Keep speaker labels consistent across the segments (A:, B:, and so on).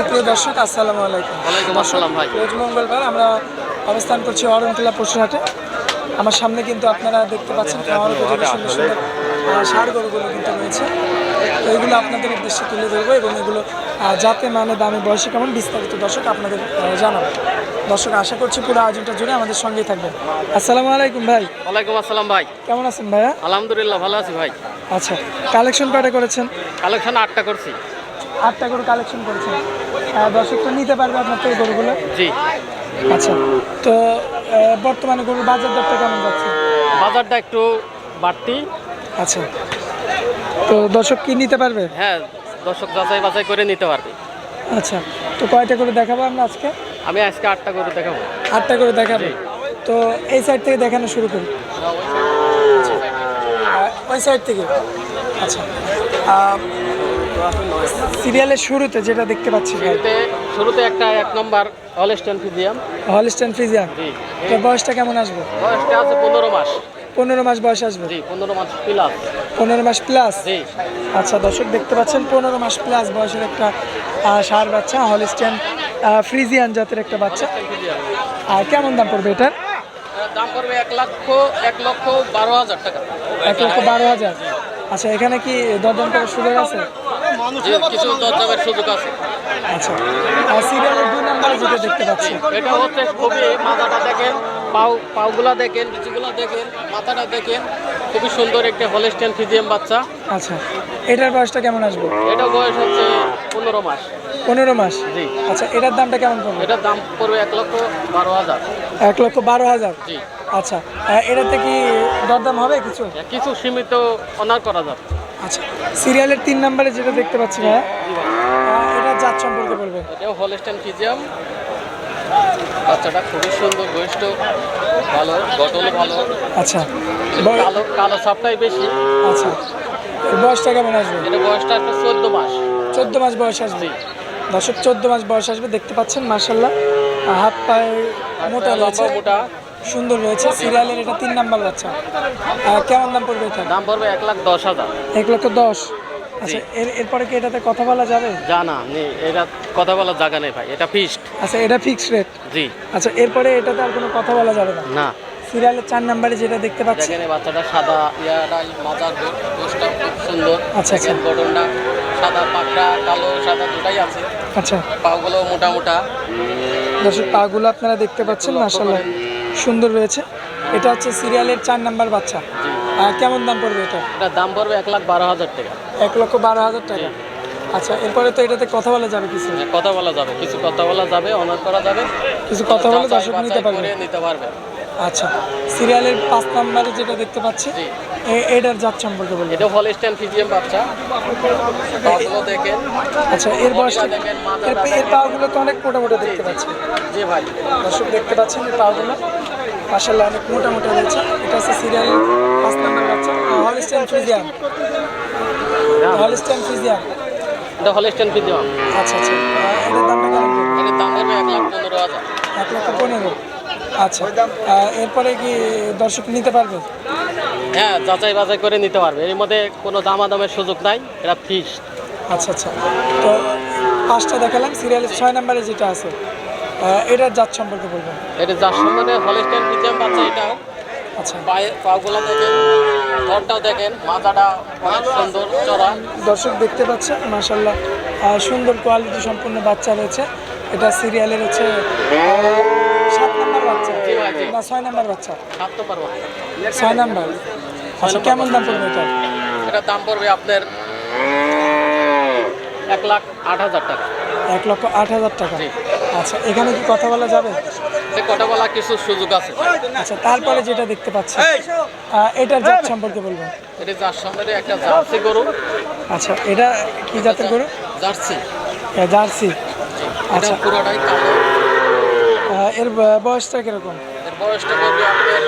A: সুপ্রিয় দর্শক আসসালামু আলাইকুম।
B: ওয়ালাইকুম আসসালাম ভাই।
A: রোজ মঙ্গলবার আমরা অবস্থান করছি অরণতলা পশুহাটে আমার সামনে কিন্তু আপনারা দেখতে পাচ্ছেন খাওয়ার উপযোগী সুন্দর সুন্দর আহ, ষাঁড় গরুগুলো কিন্তু রয়েছে। তো এগুলো আপনাদের উদ্দেশ্যে তুলে ধরবো এবং এগুলো যাতে মানে দামে বয়সে কেমন বিস্তারিত দর্শক আপনাদের জানাব। দর্শক আশা করছি পুরো আয়োজনটা জুড়ে আমাদের সঙ্গেই থাকবেন। আসসালামু আলাইকুম ভাই।
B: ওয়ালাইকুম আসসালাম ভাই।
A: কেমন আছেন ভাইয়া?
B: আলহামদুলিল্লাহ ভালো আছি ভাই।
A: আচ্ছা কালেকশন কয়টা করেছেন?
B: কালেকশন আটটা করছি।
A: আটটা গরু কালেকশন করেছেন। আহ, দর্শক তো নিতে পারবে আপনার এই গরুগুলো?
B: জি।
A: আচ্ছা তো বর্তমানে গরুর বাজার দরটা কেমন যাচ্ছে?
B: বাজারটা একটু বাড়তি।
A: আচ্ছা তো দর্শক কি নিতে পারবে?
B: হ্যাঁ দর্শক যাচাই বাছাই করে নিতে পারবে।
A: আচ্ছা তো কয়টা করে দেখাবো আমরা আজকে?
B: আমি আজকে আটটা করে দেখাবো।
A: আটটা করে দেখাবো। তো এই সাইড থেকে দেখানো শুরু করি। আহ, ওই সাইড থেকে। আচ্ছা সিরিয়ালের শুরুতে যেটা দেখতে পাচ্ছি
B: শুরুতে শুরুতে একটা এক নম্বর হলস্টেন ফিজিয়াম।
A: হলিস্টান ফ্রিজিয়ান
B: জি
A: তো বয়সটা কেমন আসবে?
B: বয়সটা আছে পনেরো মাস।
A: পনেরো মাস বয়স আসবে?
B: জি পনেরো মাস প্লাস
A: পনেরো মাস প্লাস আচ্ছা দর্শক দেখতে পাচ্ছেন পনেরো মাস প্লাস বয়সের একটা ষাঁড় বাচ্চা হলিস্টিয়ান ফ্রিজিয়ান জাতের একটা বাচ্চা। আর কেমন দাম পড়বে এটার?
B: দাম পড়বে এক লক্ষ এক লক্ষ বারো হাজার টাকা।
A: এক লক্ষ বারো হাজার। আচ্ছা এখানে কি দরদাম করার সুযোগ আছে?
B: কিছু দরদামের সুযোগ আছে।
A: আচ্ছা আর সিরিয়ালের দুই নম্বরে যেটা দেখতে পাচ্ছি।
B: এটা হচ্ছে খুবই মাথাটা দেখেন পাও পাওগুলা দেখেন বিচিগুলা দেখেন মাথাটা দেখেন। খুবই সুন্দর একটা হলস্টেন ফিজিয়াম বাচ্চা।
A: আচ্ছা এটার বয়সটা কেমন আসবে?
B: এটা বয়স হচ্ছে পনেরো মাস।
A: পনেরো মাস?
B: জি।
A: আচ্ছা এটার দামটা কেমন পড়বে?
B: এটার দাম পড়বে এক লক্ষ বারো হাজার।
A: এক লক্ষ বারো হাজার?
B: জি।
A: আচ্ছা এটাতে কি দরদাম হবে কিছু?
B: কিছু সীমিত অনার করা যাবে।
A: আচ্ছা সিরিয়ালের তিন নম্বরে যেটা দেখতে পাচ্ছি ভাইয়া এটা জাত সম্পর্কে বলবেন।
B: এটাও হলস্টেন ফিজিয়াম। বাচ্চাটা খুবই সুন্দর বয়স্ক ভালো গঠন ভালো।
A: আচ্ছা
B: কালো কালো সাপটাই বেশি।
A: আচ্ছা বয়সটা কেমন আসবে?
B: এটা বয়সটা একটা চোদ্দ মাস।
A: চোদ্দ মাস বয়স আসবে।
B: জি।
A: দর্শক চোদ্দ মাস বয়স আসবে দেখতে পাচ্ছেন মার্শাল্লাহ হাত পায়ে মোটা
B: লম্বা মোটা।
A: সুন্দর রয়েছে। সিরিয়ালের এটা তিন নাম্বার বাচ্চা। কেমন দাম পড়বে এটা
B: দাম পড়বে এক লাখ দশ হাজার।
A: এক লক্ষ দশ? আচ্ছা এর এরপরে কি এটাতে কথা বলা যাবে?
B: জানা নেই এটা কথা বলার জায়গা নেই ভাই এটা ফিস্ট
A: আচ্ছা এটা ফিক্সড রেট
B: জি।
A: আচ্ছা এরপরে এটাতে আর কোনো কথা বলা যাবে না?
B: না।
A: সিরিয়ালের চার নাম্বারে যেটা দেখতে পাচ্ছি
B: এই বাচ্চাটা সাদা ইয়াটা মাজার গোষ্ঠটা খুব সুন্দর।
A: আচ্ছা,
B: দেখেন গঠনটা সাদা পাকড়া কালো সাদা দুটাই আছে।
A: আচ্ছা।
B: পাগুলো মোটা মোটা।
A: দর্শক পাগুলো আপনারা দেখতে পাচ্ছেন মার্শাল্লাহ সুন্দর রয়েছে। এটা হচ্ছে সিরিয়ালের চার নাম্বার বাচ্চা। আর কেমন দাম পড়বে এটা?
B: এটা দাম পড়বে এক লাখ বারো হাজার টাকা।
A: এক লক্ষ বারো হাজার টাকা। আচ্ছা এরপরে তো এটাতে কথা বলা যাবে কিছু।
B: কথা বলা যাবে। কিছু কথা বলা যাবে অনার করা যাবে।
A: কিছু কথা বলে দর্শক নিতে পারবে।
B: নিতে পারবে।
A: আচ্ছা সিরিয়ালের পাঁচ নাম্বারে যেটা দেখতে পাচ্ছি এটার জাত সম্পর্কে বলবেন।
B: এটা হলস্টেন ফিজিয়াম বাচ্চা। পাগুলো দেখেন।
A: আচ্ছা এর
B: দেখেন,
A: এর পাগুলো তো অনেক মোটা মোটা দেখতে পাচ্ছি।
B: জি ভাই।
A: দর্শক দেখতে পাচ্ছেন এই পাগুলো। মাসাল্লাহ অনেক মোটা মোটা রয়েছে এটা হচ্ছে সিরিয়ালের পাঁচ নাম্বার বাচ্চা। হলিস্টাইন ফ্রিজিয়ান হলিস্টাইন ফ্রিজিয়ান
B: এটা হলস্টেন ফিজিয়াম।
A: আচ্ছা আচ্ছা। এটার দামটা কেমন?
B: এটার দাম পড়বে এক লাখ পনেরো হাজার।
A: এক লক্ষ পনেরো। আচ্ছা এরপরে কি দর্শক নিতে পারবে?
B: হ্যাঁ যাচাই বাছাই করে নিতে পারবে। এর মধ্যে কোনো দামাদামের সুযোগ নাই এটা ফিক্সড
A: আচ্ছা আচ্ছা। তো পাঁচটা দেখালাম সিরিয়ালের ছয় নাম্বারে যেটা আছে এটার জাত সম্পর্কে বলবেন।
B: এটা যার সম্বন্ধে হলস্টেন ফিজিয়াম বাচ্চা এটাও
A: আচ্ছা।
B: পাগুলো দেখেন ধরটাও দেখেন মাথাটা অনেক সুন্দর চড়া
A: দর্শক দেখতে পাচ্ছেন মাসাল্লাহ সুন্দর কোয়ালিটি সম্পূর্ণ বাচ্চা রয়েছে। এটা সিরিয়ালের হচ্ছে আহ, সাত নাম্বার বাচ্চা
B: জি ভাই, জি।
A: না ছয় নাম্বার বাচ্চা। ছয় নাম্বার। আচ্ছা কেমন দাম পড়বে এটা?
B: এটার দাম পড়বে আপনার এক লাখ আট হাজার টাকা।
A: এক লক্ষ আট হাজার টাকা।
B: জি।
A: আচ্ছা এখানে কি কথা বলা যাবে?
B: কটা বলা কিছু সুযোগ আছে।
A: আচ্ছা তারপরে যেটা দেখতে পাচ্ছি এটার জাত সম্পর্কে বলব
B: এটা যার সম্বন্ধে একটা জার্সি গরু।
A: আচ্ছা এটা কি জাতের গরু?
B: জার্সি।
A: এ, জার্সি।
B: এটা
A: আচ্ছা।
B: পুরোটাই কালো।
A: এর বয়সটা কীরকম?
B: বয়সটা পড়বে আপনার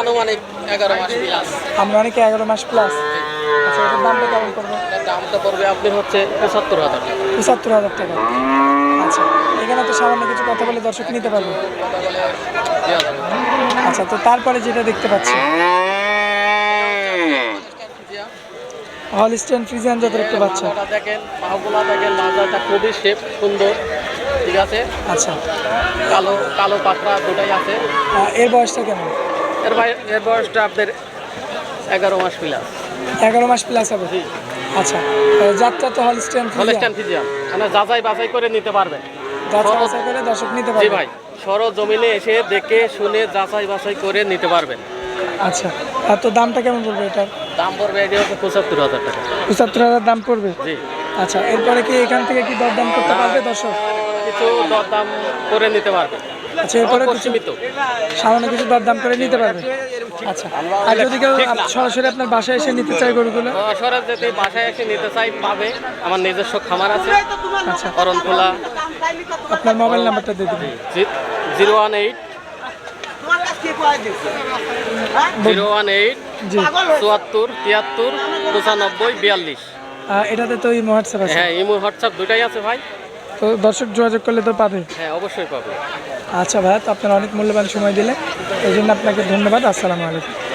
B: আনুমানিক এগারো মাস প্লাস
A: আমরা অনেকে এগারো মাস প্লাস আচ্ছা এটার দামটা কেমন পড়বে?
B: দামটা পড়বে আপনি হচ্ছে পঁচাত্তর হাজার টাকা।
A: পঁচাত্তর হাজার টাকা। আচ্ছা এখানে তো সামান্য কিছু কথা বলে দর্শক নিতে পারবে। আচ্ছা তো তারপরে যেটা দেখতে পাচ্ছি। হলিস্টেন ফ্রিজিয়ান জাতের একটা বাচ্চা।
B: মাজাটা দেখেন পাগুলা দেখেন মাজাটা খুবই শেপ সুন্দর। ঠিক আছে।
A: আচ্ছা।
B: কালো কালো পাকড়া দুটাই আছে।
A: এর বয়সটা কেমন?
B: এর বয়- এর বয়সটা আপনার এগারো মাস প্লাস
A: এগারো মাস প্লাস হবে। আচ্ছা। জাতটা তো হলিস্টেন
B: হলেস্টান ফিজিয়াম মানে যাচাই বাছাই করে নিতে পারবেন।
A: যাচাই বাছাই করে দর্শক নিতে
B: জি
A: পারবে
B: ভাই। সর জমিনে এসে দেখে শুনে যাচাই বাছাই করে নিতে পারবেন।
A: আচ্ছা। আর তো দামটা কেমন পড়বে এটার?
B: দাম পড়বে এটি হচ্ছে পঁচাত্তর হাজার টাকা।
A: পঁচাত্তর হাজার দাম পড়বে?
B: জি।
A: আচ্ছা। এরপরে কি এখান থেকে কি দরদাম করতে পারবে দর্শক?
B: কিছু দরদাম করে নিতে পারবে।
A: আচ্ছা এরপরে কিছু সামান্য কিছু দরদাম করে নিতে পারবে? আচ্ছা আর যদি কেউ সরাসরি আপনার বাসায় এসে নিতে চায় গরুগুলো?
B: সরাসরি যদি বাসায় এসে নিতে চাই পাবে। আমার নিজস্ব খামার আছে
A: আচ্ছা।
B: করণখোলা
A: আপনার মোবাইল নাম্বারটা দিয়ে দেবেন
B: zero one eight zero one eight চুয়াত্তর তিয়াত্তর পঁচানব্বই বিয়াল্লিশ।
A: এটাতে তো এই হোয়াটসঅ্যাপ আছে।
B: হ্যাঁ ইমো হোয়াটসঅ্যাপ দুটাই আছে ভাই।
A: তো দর্শক যোগাযোগ করলে তো পাবে।
B: হ্যাঁ অবশ্যই পাবে।
A: আচ্ছা ভাই আপনার অনেক মূল্যবান সময় দিলে এই জন্য আপনাকে ধন্যবাদ। আসসালামু আলাইকুম।